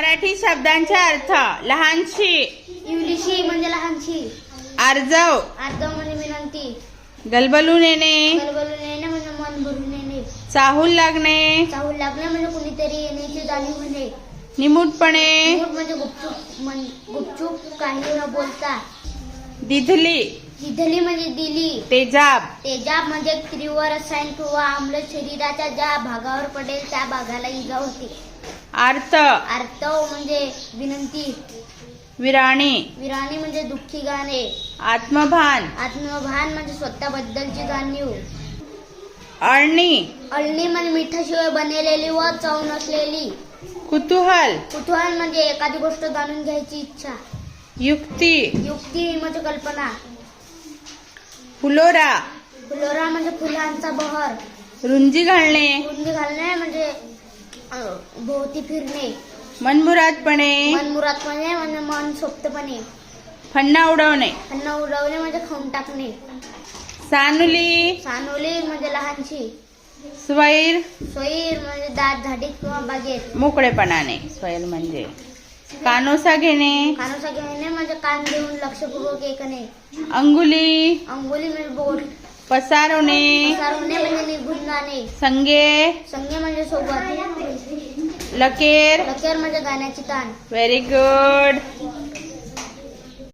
मराठी शब्दांचे अर्थ लहानशी. इंग्लिशी म्हणजे लहानशी. आर्जव. आर्दव म्हणजे विनंती. गलबलून येणे. गलबलून येणे म्हणजे मन भरून येणे. चाहूल लागणे. चाहूल लागणे म्हणजे कुणीतरी येण्याची जाणीव होणे. निमूटपणे. म्हणजे गुपचूप मन गुपचूप काही न बोलता. दिधली. दिधली म्हणजे दिली. तेजाब. तेजाब म्हणजे तीव्र रसायन किंवा आम्ल शरीराच्या ज्या भागावर पडेल त्या भागाला इजा होते. आर्त आर्तव म्हणजे विनंती. विराणी. विराणी म्हणजे दुःखी गाणे. आत्मभान. आत्मभान म्हणजे स्वतःबद्दलची जाणीव अळणी. अळणी म्हणजे मिठाशिवाय बनलेली व चव नसलेली. कुतूहल. कुतूहल म्हणजे एखादी गोष्ट जाणून घ्यायची इच्छा. युक्ती. युक्ती म्हणजे कल्पना. फुलोरा. फुलोरा म्हणजे फुलांचा बहर. रुंजी घालणे. रुंदी घालणे म्हणजे भोवती फिरणे. मनमुरादपणे. मनमुरादपणे म्हणजे मन सोप्तपणे. फन्ना उडवणे. अन्न उडवणे म्हणजे खाऊन टाकणे. सानुली. सानोली म्हणजे लहानशी. स्वैर सोयीर म्हणजे दात झाडीत किंवा बागेत. मोकळेपणाने. स्वैर म्हणजे कानोसा घेणे. कानोसा घेणे म्हणजे कान देऊन लक्षपूर्वक ऐकणे. अंगुली. अंगोली म्हणजे बोट. पसारवणे सारवणे म्हणजे निघून जाणे संगे संगे म्हणजे सोबत. लकेर लकेर म्हणजे गाण्याची ताण. Very good